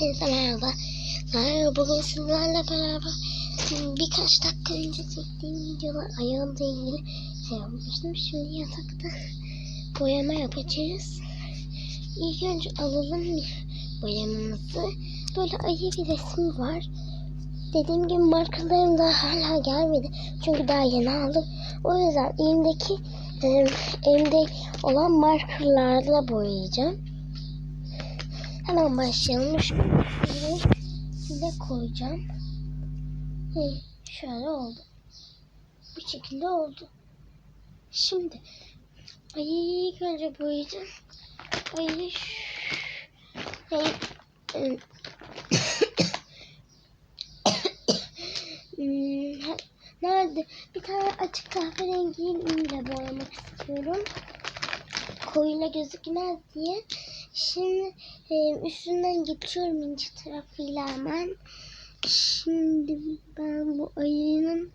Hepinize merhaba. Merhaba bugün sizlerle beraber birkaç dakika önce çektiğim videolar ayağımla ilgili şey yapmıştım. Şimdi yatakta boyama yapacağız. İlk önce alalım bir boyamamızı. Böyle ayı bir resmi var. Dediğim gibi markalarım daha hala gelmedi. Çünkü daha yeni aldım. O yüzden elimdeki elimde olan markerlarla boyayacağım. Hemen başlayalım. Şunu size koyacağım. Şöyle oldu. Bu şekilde oldu. Şimdi ayıyı ilk önce boyayacağım. Ayıyı şu... Ay, ı, Hmm, ha- Nerede? Bir tane açık kahverengiyle boyamak istiyorum. Koyuyla gözükmez diye. Şimdi e, üstünden geçiyorum ince tarafıyla hemen. Şimdi ben bu ayının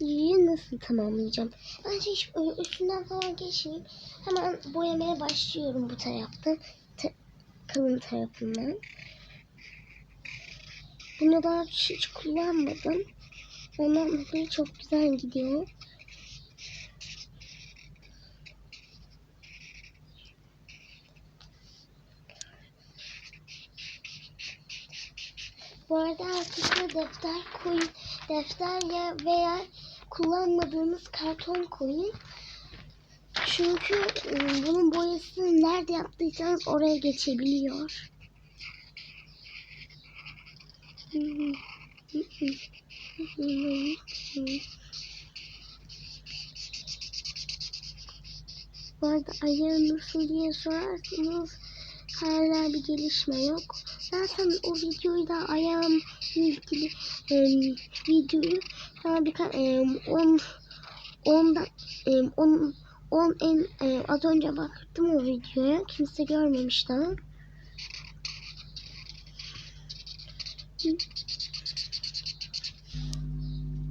yüzünü nasıl tamamlayacağım? Bence hiç öyle üstünden falan geçmeyeyim. Hemen boyamaya başlıyorum bu tarafta. Ta- kalın tarafından. Bunu daha hiç kullanmadım. Ondan dolayı çok güzel gidiyor. Bu arada arkasına defter koyun. Defter ya veya kullanmadığınız karton koyun. Çünkü e, bunun boyasını nerede yaptıysanız oraya geçebiliyor. Bu arada ayağı nasıl diye sorarsanız hala bir gelişme yok. Zaten o videoyu da ayağım ilgili e, videoyu sana birkaç e, on ondan e, on, on en e, az önce baktım o videoya kimse görmemiş daha.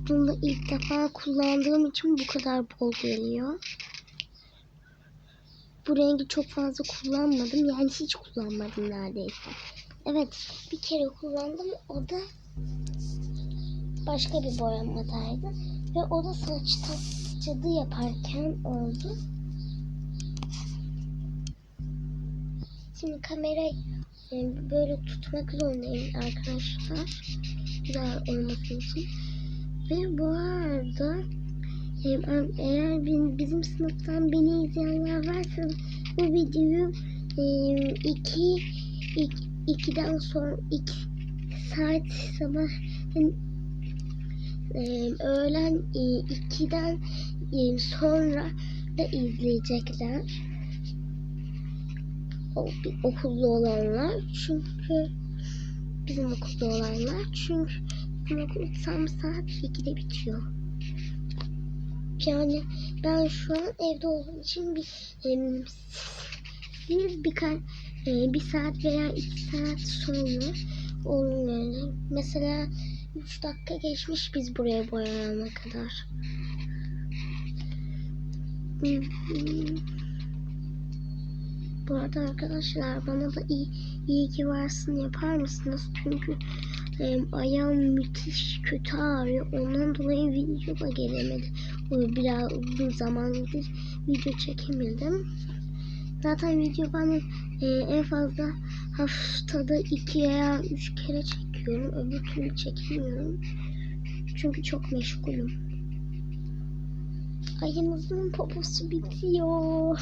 Bunu ilk defa kullandığım için bu kadar bol geliyor. Bu rengi çok fazla kullanmadım. Yani hiç kullanmadım neredeyse. Evet bir kere kullandım. O da başka bir boyamadaydı. Ve o da saçta cadı yaparken oldu. Şimdi kamerayı e, böyle tutmak zorundayım arkadaşlar. Güzel olması için. Ve bu arada e, eğer bizim sınıftan beni izleyenler varsa bu videoyu e, iki, iki ikiden sonra iki saat sabah e, öğlen e, ikiden e, sonra da izleyecekler. O, okulda olanlar çünkü bizim okulda olanlar çünkü bizim okul tam saat 2'de bitiyor. Yani ben şu an evde olduğum için bir em, bir birkaç e, bir saat veya iki saat sonra yani. Mesela 3 dakika geçmiş biz buraya boyayana kadar. Bu arada arkadaşlar bana da iyi, iyi ki varsın yapar mısınız? Çünkü e, ayağım müthiş kötü ağrıyor. Ondan dolayı video da gelemedi. Biraz uzun zamandır video çekemedim. Zaten video ben e, en fazla haftada iki veya üç kere çekiyorum. Öbür türlü çekmiyorum. Çünkü çok meşgulüm. Ayımızın poposu bitiyor.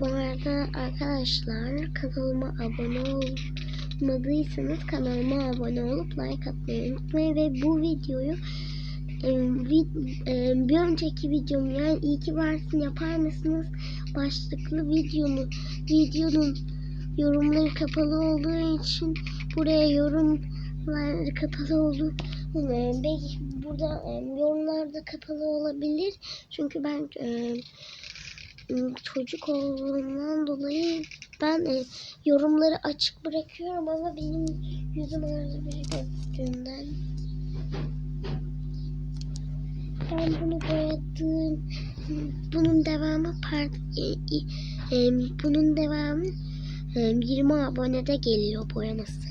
Bu arada arkadaşlar kanalıma abone olmadıysanız kanalıma abone olup like atmayı unutmayın ve bu videoyu vid- bir önceki videom yani iyi ki varsın yapar mısınız? Başlıklı videomu videonun yorumları kapalı olduğu için buraya yorumlar kapalı oldu. E, belki burada e, yorumlar da kapalı olabilir. Çünkü ben e, çocuk olduğundan dolayı ben e, yorumları açık bırakıyorum ama benim yüzüm bir gözüktüğünden ben bunu boyadım bunun devamı part e, e, bunun devamı em, 20 abonede geliyor boyaması.